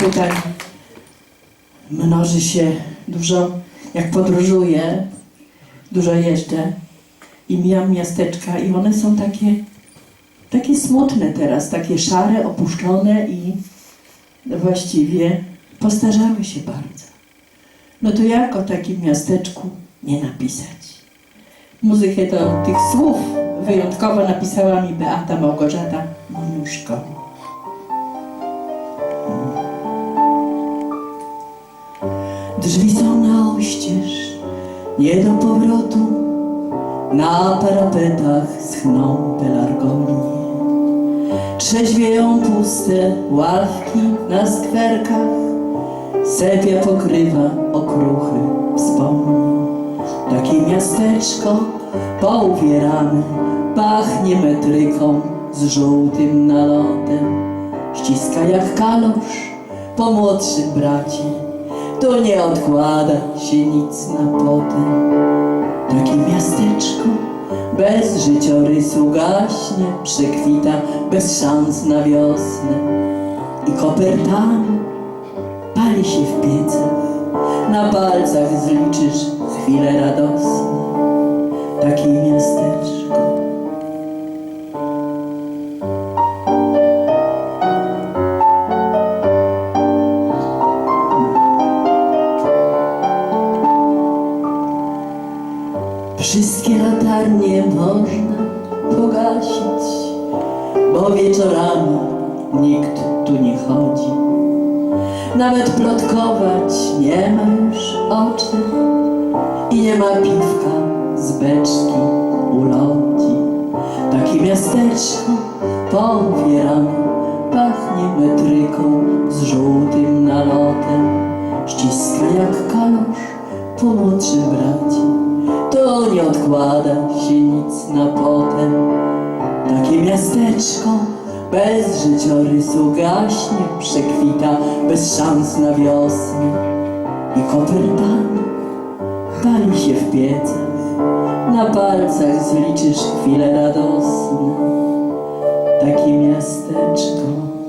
pytań mnoży się dużo, jak podróżuję, dużo jeżdżę i mijam miasteczka i one są takie, takie smutne teraz, takie szare, opuszczone i właściwie postarzały się bardzo. No to jak o takim miasteczku nie napisać? Muzykę do tych słów wyjątkowo napisała mi Beata Małgorzata Moniuszko. Drzwi są na oścież, nie do powrotu. Na parapetach schną pelargonie. Trzeźwieją puste ławki na skwerkach. Sepia pokrywa okruchy wspomnień. Takie miasteczko pouvierane pachnie metryką z żółtym nalotem. Ściska jak kalosz po młodszym bracie. Tu nie odkłada się nic na potem. Takie miasteczko bez życiorysu gaśnie, przekwita bez szans na wiosnę. I kopertami pali się w piecach, na palcach zliczysz chwile radosne. Takie miasteczko. Wszystkie latarnie można pogasić, bo wieczorami nikt tu nie chodzi. Nawet plotkować nie ma już oczy i nie ma piwka z beczki ulodzi. Takie miasteczko pouvierane po młodszym bracie. To nie odkłada się nic na potem. Takie miasteczko bez życiorysu gaśnie, przekwita bez szans na wiosnę. I kopertami pali się w piecach, na palcach zliczysz chwile radosne. Takie miasteczko